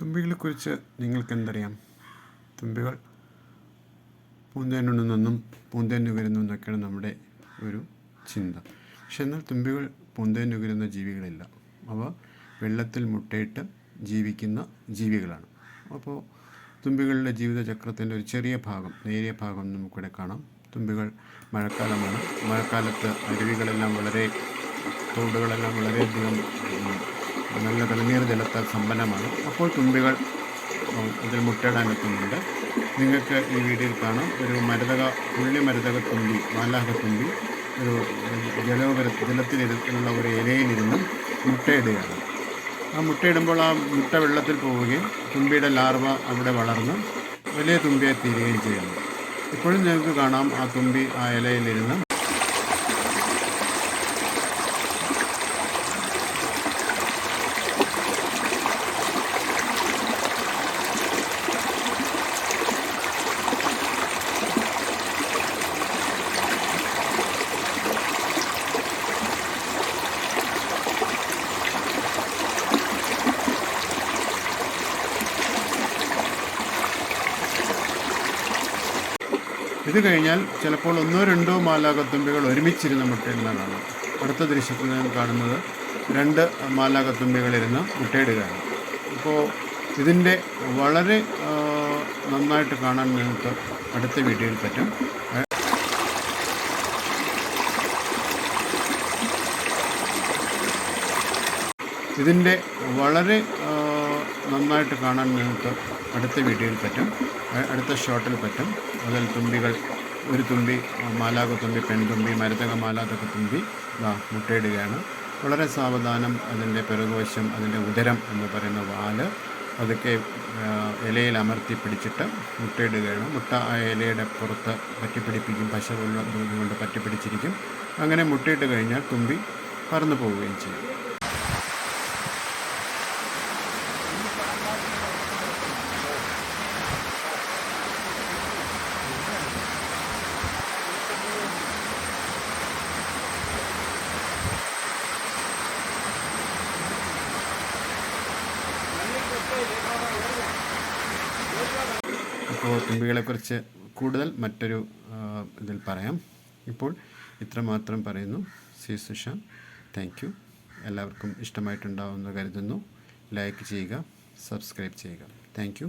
തുമ്പികളെക്കുറിച്ച് നിങ്ങൾക്കെന്തറിയാം? തുമ്പികൾ പൂന്തേനുണ്ടെന്നും പൂന്തേൻ നുകരുന്നു എന്നൊക്കെയാണ് നമ്മുടെ ഒരു ചിന്ത. പക്ഷെ എന്നാൽ തുമ്പികൾ പൂന്തേനുകരുന്ന ജീവികളില്ല. അവ വെള്ളത്തിൽ മുട്ടയിട്ട് ജീവിക്കുന്ന ജീവികളാണ്. അപ്പോൾ തുമ്പികളുടെ ജീവിതചക്രത്തിന്റെ ഒരു ചെറിയ ഭാഗം നേരിയ ഭാഗം നമുക്കിവിടെ കാണാം. തുമ്പികൾ മഴക്കാലമാണ്. മഴക്കാലത്ത് അരുവികളെല്ലാം വളരെ തോടുകളെല്ലാം വളരെയധികം നല്ല തെളിനീർ ജലത്താൽ സമ്പന്നമാണ്. അപ്പോൾ തുമ്പികൾ ഇതിൽ മുട്ടയിടാൻ എത്തുന്നുണ്ട് നിങ്ങൾക്ക് ഈ വീഡിയോയിൽ കാണാം. ഒരു മരതക ഉള്ളി മരതക തുമ്പി മാലാഹ തുമ്പി ഒരു ജലോപര ജലത്തിലിരുന്നുള്ള ഒരു ഇലയിലിരുന്ന് മുട്ടയിടുകയാണ്. ആ മുട്ടയിടുമ്പോൾ ആ മുട്ട വെള്ളത്തിൽ പോവുകയും തുമ്പിയുടെ ലാർവ അവിടെ വളർന്ന് വലിയ തുമ്പിയെ തീരുകയും ചെയ്യുന്നു. ഇപ്പോഴും നിങ്ങൾക്ക് കാണാം ആ തുമ്പി ആ ഇലയിലിരുന്ന് ഇത് കഴിഞ്ഞാൽ ചിലപ്പോൾ ഒന്നോ രണ്ടോ മാലാകത്തുമ്പികൾ ഒരുമിച്ചിരുന്ന് മുട്ടയിടുന്ന കാണാം അടുത്ത ദൃശ്യത്തിൽ ഞാൻ കാണുന്നത് രണ്ട് മാലാകത്തുമ്പികളിരുന്ന് മുട്ടയിടുകയാണ്. അപ്പോൾ ഇതിന്റെ വളരെ നന്നായിട്ട് കാണാൻ നിങ്ങൾക്ക് അടുത്ത വീഡിയോയിൽ പറ്റും. ഇതിന്റെ വളരെ നന്നായിട്ട് കാണാൻ നിങ്ങൾക്ക് അടുത്ത വീഡിയോയിൽ പറ്റും. അടുത്ത ഷോട്ടിൽ പറ്റും. അതിൽ തുമ്പികൾ ഒരു തുമ്പി മാലാക തുമ്പി പെൺതുമ്പി മരുതക മാലാതക തുമ്പി മുട്ടയിടുകയാണ്. വളരെ സാവധാനം അതിന്റെ പിറകുവശം അതിന്റെ ഉദരം എന്ന് പറയുന്ന വാൽ അതൊക്കെ ഇലയിൽ അമർത്തി പിടിച്ചിട്ട് മുട്ടയിടുകയാണ്. മുട്ട ആ ഇലയുടെ പുറത്ത് പറ്റിപ്പിടിപ്പിക്കും പശ കൊണ്ട് പറ്റിപ്പിടിച്ചിരിക്കും. അങ്ങനെ മുട്ടയിട്ട് കഴിഞ്ഞാൽ തുമ്പി പറന്നു പോവുകയും ചെയ്യും. അപ്പോൾ തുമ്പികളെക്കുറിച്ച് കൂടുതൽ മറ്റൊരു ഇതിൽ പറയാം. ഇപ്പോൾ ഇത്രമാത്രം പറയുന്നു. സി സുഷ താങ്ക് യു എല്ലാവർക്കും ഇഷ്ടമായിട്ടുണ്ടാവുമെന്ന് കരുതുന്നു. ലൈക്ക് ചെയ്യുക സബ്സ്ക്രൈബ് ചെയ്യുക. താങ്ക്